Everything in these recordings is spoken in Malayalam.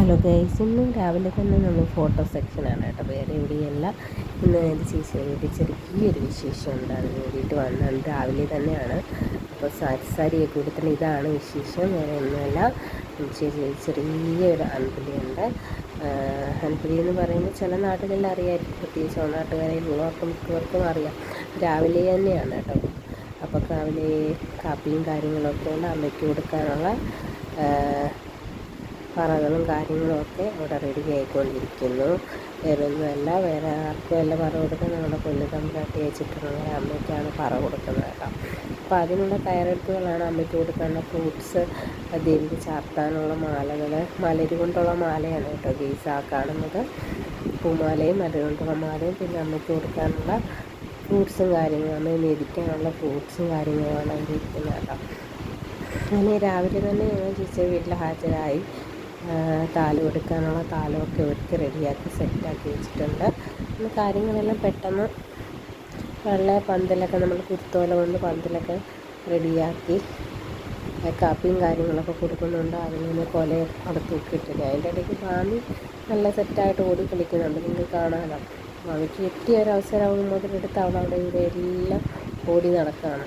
ഹലോ ഗൈസ് ഇന്നും രാവിലെ തന്നെ നമ്മൾ ഫോട്ടോ സെക്ഷനാണ് കേട്ടോ. വേറെ എവിടെയല്ല ഇന്ന് എന്റെ ചേച്ചി വീട്ടിൽ ചെറിയൊരു വിശേഷം ഉണ്ടാകാൻ വേണ്ടിയിട്ട് വന്നത് രാവിലെ തന്നെയാണ്. അപ്പോൾ സാരി സാരിയൊക്കെ കൊടുത്തിട്ട് ഇതാണ് വിശേഷം. വേറെ ഒന്നുമല്ല. ചേച്ചി ചെറിയൊരു അൻപുലിയുണ്ട് അൻപുലി എന്ന് പറയുമ്പോൾ ചില നാട്ടുകളിൽ അറിയാമായിരിക്കും പ്രത്യേകിച്ച് നാട്ടുകാരിലുള്ളവർക്കും മിക്കവർക്കും അറിയാം. രാവിലെ തന്നെയാണ് കേട്ടോ. അപ്പോൾ രാവിലെ കാപ്പിയും കാര്യങ്ങളൊക്കെ ഉണ്ട്. അമ്മയ്ക്ക് കൊടുക്കാനുള്ള പറകളും കാര്യങ്ങളും ഒക്കെ അവിടെ റെഡി ആയിക്കൊണ്ടിരിക്കുന്നു. വേറെ ഒന്നുമല്ല വേറെ ആർക്കും അല്ല പറ കൊടുക്കുന്നത് നമ്മുടെ കൊല്ലു തമ്പ്രാട്ടി വെച്ചിട്ടുള്ള അമ്മയ്ക്കാണ് പറ കൊടുക്കുന്നത് കേട്ടോ. അപ്പോൾ അതിനുള്ള തയ്യാറെടുപ്പുകളാണ് അമ്മയ്ക്ക് കൊടുക്കാനുള്ള ഫ്രൂട്ട്സ് ദേവിക്ക് ചാർത്താനുള്ള മാലകൾ മലരി കൊണ്ടുള്ള മാലയാണ് കേട്ടോ ഗീസ കാണുന്നത്. പൂമാലയും മലരി കൊണ്ടുള്ള മാലയും പിന്നെ അമ്മയ്ക്ക് കൊടുക്കാനുള്ള ഫ്രൂട്ട്സും കാര്യങ്ങളും അമ്മയെ മെതിക്കാനുള്ള ഫ്രൂട്ട്സും കാര്യങ്ങളുമാണ് അവിടെ ഇരിക്കുന്നത് കേട്ടോ. അങ്ങനെ രാവിലെ തന്നെ ഞങ്ങൾ ചേച്ചിയുടെ വീട്ടിൽ ഹാജരായി. താലം എടുക്കാനുള്ള താലമൊക്കെ ഒരുക്കി റെഡിയാക്കി സെറ്റാക്കി വെച്ചിട്ടുണ്ട്. പിന്നെ കാര്യങ്ങളെല്ലാം പെട്ടെന്ന് വെള്ള പന്തലൊക്കെ നമ്മൾ കുരുത്തോല കൊണ്ട് പന്തലൊക്കെ റെഡിയാക്കി കാപ്പിയും കാര്യങ്ങളൊക്കെ കൊടുക്കുന്നുണ്ട്. അതിൽ നിന്ന് കൊല അവിടെ തൂക്കിയിട്ടില്ല അതിന്റെ ഇടയ്ക്ക് പാമ്പി നല്ല സെറ്റായിട്ട് ഓടി കളിക്കുന്നുണ്ട്. നിങ്ങൾക്ക് കാണാനാണ് അവയ്ക്ക് കിട്ടിയ ഒരു അവസരം മുതലെടുത്ത് അവൾ അവിടെ ഇവിടെ എല്ലാം ഓടി നടക്കുകയാണ്.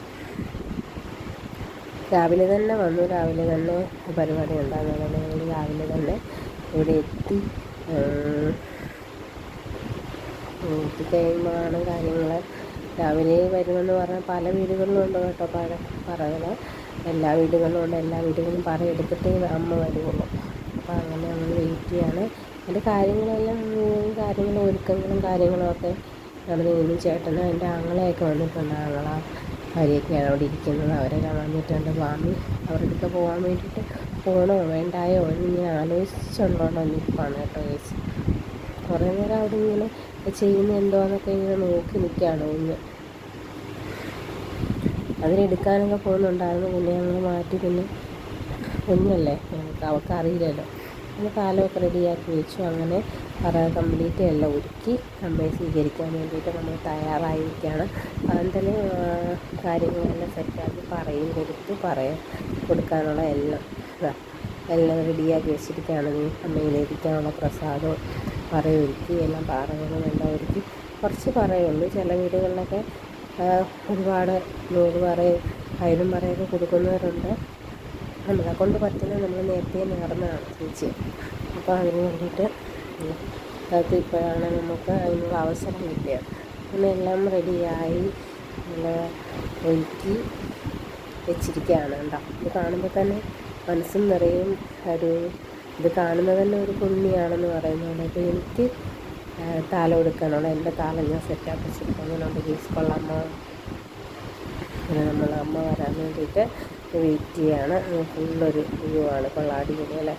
രാവിലെ തന്നെ വന്നു. രാവിലെ തന്നെ പരിപാടി ഉണ്ടാകുന്നത് ഞങ്ങൾ രാവിലെ തന്നെ ഇവിടെ എത്തി. എത്തിക്കഴിയുമ്പോഴാണ് കാര്യങ്ങൾ രാവിലെ വരുമെന്ന് പറഞ്ഞാൽ പല വീടുകളിലും ഉണ്ട് കേട്ടോ പഴ പറകൾ എല്ലാ വീടുകളിലും ഉണ്ട്. എല്ലാ വീടുകളിലും പറ എടുത്തിട്ടേ അമ്മ വരുള്ളൂ അപ്പോൾ അങ്ങനെ നമ്മൾ വെയിറ്റ് ചെയ്യാണ്. അതിന്റെ കാര്യങ്ങളെല്ലാം കാര്യങ്ങളും ഒരുക്കങ്ങളും കാര്യങ്ങളും ഒക്കെ നടന്നു ചേട്ടനും എന്റെ ആങ്ങളെയൊക്കെ വന്നിട്ടുണ്ട്. ആങ്ങള ഭാര്യയൊക്കെയാണ് അവിടെ ഇരിക്കുന്നത്. അവരെ കാണാൻ പറ്റാണ്ട് മാമി അവരുടെ പോകാൻ വേണ്ടിയിട്ട് പോകണോ വേണ്ടായോ? എന്ന് എന്നിങ്ങനെ ആലോചിച്ചുകൊണ്ടോണ്ടോ നിൽപ്പാണ് കേട്ടോ ചേച്ചി കുറേ നേരം അവിടെ ഇങ്ങനെ ചെയ്യുന്ന എന്തോന്നൊക്കെ ഇങ്ങനെ നോക്കി നിൽക്കുകയാണ് ഒന്ന് അതിനെടുക്കാനൊക്കെ പോകുന്നുണ്ടായിരുന്നു. പിന്നെ ഞങ്ങൾ മാറ്റി പിന്നെ കുഞ്ഞല്ലേ? ഞങ്ങൾക്ക് അവൾക്ക് അറിയില്ലല്ലോ. അങ്ങനെ പാലമൊക്കെ റെഡിയാക്കി വെച്ചു. അങ്ങനെ പറ കംപ്ലീറ്റ് എല്ലാം ഒരുക്കി അമ്മയെ സ്വീകരിക്കാൻ വേണ്ടിയിട്ട് നമ്മൾ തയ്യാറായിരിക്കുകയാണ്. അതിൽ കാര്യങ്ങളെല്ലാം സെറ്റാക്കി പറയും കൊടുത്ത് പറയാൻ കൊടുക്കാനുള്ള എല്ലാം എല്ലാം റെഡിയാക്കി വെച്ചിരിക്കുകയാണ്. നീ അമ്മയിലേക്കാനുള്ള പ്രസാദവും പറയൊരുക്കി എല്ലാം പാറകളും എല്ലാം ഒരുക്കി കുറച്ച് പറയുള്ളൂ. ചില വീടുകളിലൊക്കെ ഒരുപാട് നൂറ് പറയും ആയിരം പറയൊക്കെ കൊടുക്കുന്നവരുണ്ട്. നമ്മളെ കൊണ്ട് പറ്റുന്നത് നമ്മൾ നേരത്തെ നേർന്നതാണ് തീർച്ചയായും അപ്പോൾ അതിന് വേണ്ടിയിട്ട് അത് ഇപ്പോഴാണ് നമുക്ക് അതിനുള്ള അവസരം കിട്ടിയത്. അങ്ങനെ എല്ലാം റെഡിയായി നമ്മൾ ഒരുക്കി വെച്ചിരിക്കുകയാണ് കേട്ടോ. ഇത് കാണുമ്പോൾ തന്നെ മനസ്സും നിറയും ഒരു ഇത് കാണുന്നത് തന്നെ ഒരു പുണ്യാണെന്ന് പറയുന്നത് അപ്പോൾ എനിക്ക് താലം എടുക്കാനുള്ള എന്റെ താലം ഞാൻ സെറ്റാക്കി വെച്ചിരിക്കുന്നുണ്ട് ഗീസ് കൊള്ളാമ്മ അങ്ങനെ നമ്മൾ അമ്മ വരാൻ വേണ്ടിയിട്ട് വെയിറ്റ് ചെയ്യാണ്. ഫുള്ളൊരു വ്യൂ ആണ്. കൊള്ളാം. അടിപൊളി അല്ലേ?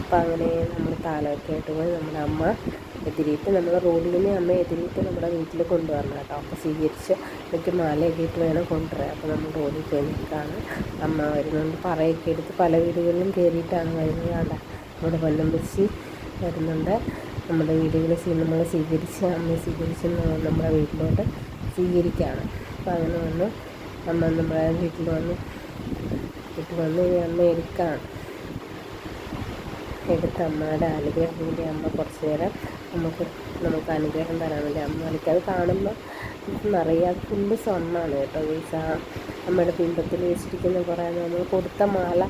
അപ്പോൾ അങ്ങനെ നമ്മൾ താലമൊക്കെ ആയിട്ട് പോയി നമ്മുടെ അമ്മ എതിരിയിട്ട് നമ്മൾ റോഡിൽ നിന്ന് അമ്മ എതിരിയിട്ട് നമ്മുടെ വീട്ടിൽ കൊണ്ടുവരണം കേട്ടോ. അപ്പോൾ സ്വീകരിച്ച് എനിക്ക് മാലയൊക്കെ ഇട്ട് വേണം കൊണ്ടുവരാൻ. അപ്പോൾ നമ്മൾ റോഡിൽ പോയി നിൽക്കുകയാണ് അമ്മ വരുന്നുണ്ട്. പറയൊക്കെ എടുത്ത് പല വീടുകളിലും കയറിയിട്ടാണ് വരുന്നത് കണ്ട? നമ്മുടെ വെച്ച് വരുന്നുണ്ട്. നമ്മുടെ വീടുകളിൽ നമ്മൾ സ്വീകരിച്ച് അമ്മയെ സ്വീകരിച്ച് നമ്മുടെ വീട്ടിലോട്ട് സ്വീകരിക്കുകയാണ് അപ്പോൾ അങ്ങനെ വന്ന്. അമ്മ നമ്മുടെ വീട്ടിൽ വന്ന്. വീട്ടിൽ വന്ന് അമ്മ എടുക്കാം എടുത്ത അമ്മയുടെ അനുഗ്രഹം വേണ്ടി അമ്മ കുറച്ച് നേരം നമുക്ക് നമുക്ക് അനുഗ്രഹം തരാൻ വേണ്ടി അമ്മ കളിക്കുക അത് കാണുമ്പോൾ നിറയെ ഫുള്ള് സ്വർണമാണ് കേട്ടോ വീസ അമ്മയുടെ പിമ്പത്തിൽ വെച്ചിരിക്കുന്ന കുറേ നമ്മൾ കൊടുത്ത മാല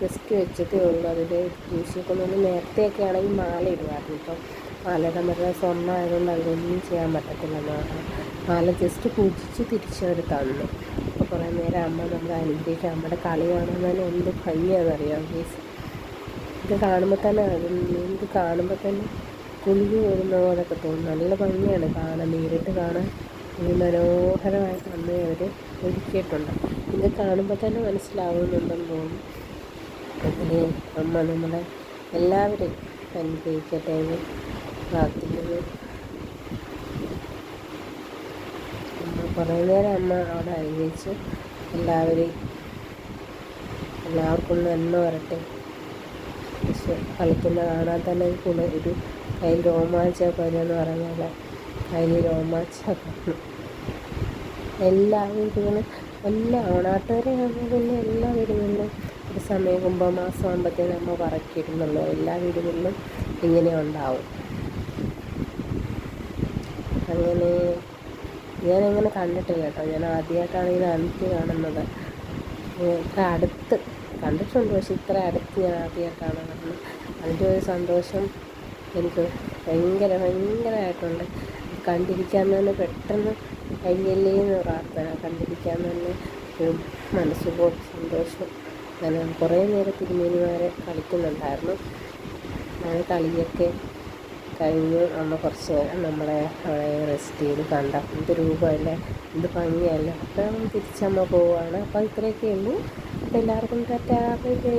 ജസ്റ്റ് വെച്ചിട്ടേ ഉള്ളൂ. അതിൽ പൂശിയൊക്കെ നമ്മൾ നേരത്തെയൊക്കെ ആണെങ്കിൽ മാല ഇടുമായിരുന്നു ഇപ്പം മാലയുടെ മറ്റേ സ്വർണം ആയതുകൊണ്ട് അതിലൊന്നും ചെയ്യാൻ പറ്റത്തില്ല. മാല ജസ്റ്റ് പൂജിച്ച് തിരിച്ചവർ തന്നു. അപ്പോൾ കുറേ നേരം അമ്മ നമ്മൾ അനുഗ്രഹിക്കുക അമ്മയുടെ കളി കാണാൻ തന്നെ എന്ത് ഭംഗിയാണെന്നറിയാം പ്ലീസ് ഇത് കാണുമ്പോൾ തന്നെ ഇത് കാണുമ്പോൾ തന്നെ കുളിഞ്ഞു വരുന്ന പോലൊക്കെ തോന്നും. നല്ല ഭംഗിയാണ് കാണാൻ നേരിട്ട് കാണാൻ. മനോഹരമായിട്ട് അമ്മയെ അവർ ഒരുക്കിയിട്ടുണ്ട്. ഇത് കാണുമ്പോൾ തന്നെ മനസ്സിലാവുന്നുണ്ടെന്ന് തോന്നുന്നു അങ്ങനെ അമ്മ നമ്മളെ എല്ലാവരെയും അനുഗ്രഹിക്കട്ടെ എന്ന് പ്രാർത്ഥിക്കുന്നു അമ്മ കുറേ നേരം അമ്മ അവിടെ അനുഭവിച്ച് എല്ലാവരെയും എല്ലാവർക്കും നന്മ വരട്ടെ. പക്ഷെ കളിക്കുന്ന കാണാൻ തന്നെ കൂടെ ഒരു കയ്യിൽ രോമാഞ്ചമൊക്കെ വരുമെന്ന് പറഞ്ഞ പോലെ കയ്യിൽ രോമാഞ്ചമൊക്കെ എല്ലാ വീടുകളും എല്ലാ ഓണാട്ടുകാരെ ആകുമ്പോൾ പിന്നെ എല്ലാ വീടുകളിലും ഒരു സമയം കുംഭമാസം ആകുമ്പോഴത്തേനും അമ്മ പറക്കിയിടുന്നുള്ളൂ എല്ലാ വീടുകളിലും ഇങ്ങനെ ഉണ്ടാവും. അങ്ങനെ ഞാനങ്ങനെ കണ്ടിട്ടില്ല കേട്ടോ. ഞാൻ ആദ്യമായിട്ടാണ് ഇത് അനിക്ക് കാണുന്നത് ഇത്ര അടുത്ത് കണ്ടിട്ടുണ്ട്. പക്ഷെ ഇത്ര അടുത്ത് ഞാൻ ആദ്യമായിട്ടാണ് കാണുന്നത്. അതിന്റെ ഒരു സന്തോഷം എനിക്ക് ഭയങ്കര ഭയങ്കരമായിട്ടുണ്ട്. കണ്ടിരിക്കാൻ തന്നെ പെട്ടെന്ന് കഴിഞ്ഞല്ലേ എന്ന് പ്രാർത്ഥന. കണ്ടിരിക്കാൻ തന്നെ ഒരു മനസ്സുപോലെ സന്തോഷം. ഞാൻ കുറേ നേരം തിരുമേനിമാരെ കളിക്കുന്നുണ്ടായിരുന്നു. അങ്ങനെ കളിയൊക്കെ കഴിഞ്ഞ് നമ്മൾ കുറച്ച് നേരം നമ്മളെ റെസ്റ്റ് ചെയ്ത് കണ്ട. എന്ത് രൂപമല്ലേ? എന്ത് ഭംഗിയല്ലേ? അപ്പം തിരിച്ചമ്മ പോവുകയാണ് അപ്പോൾ ഇത്രയൊക്കെ ഉള്ളൂ. അപ്പോൾ എല്ലാവർക്കും ടാറ്റാ ബൈ ബൈ.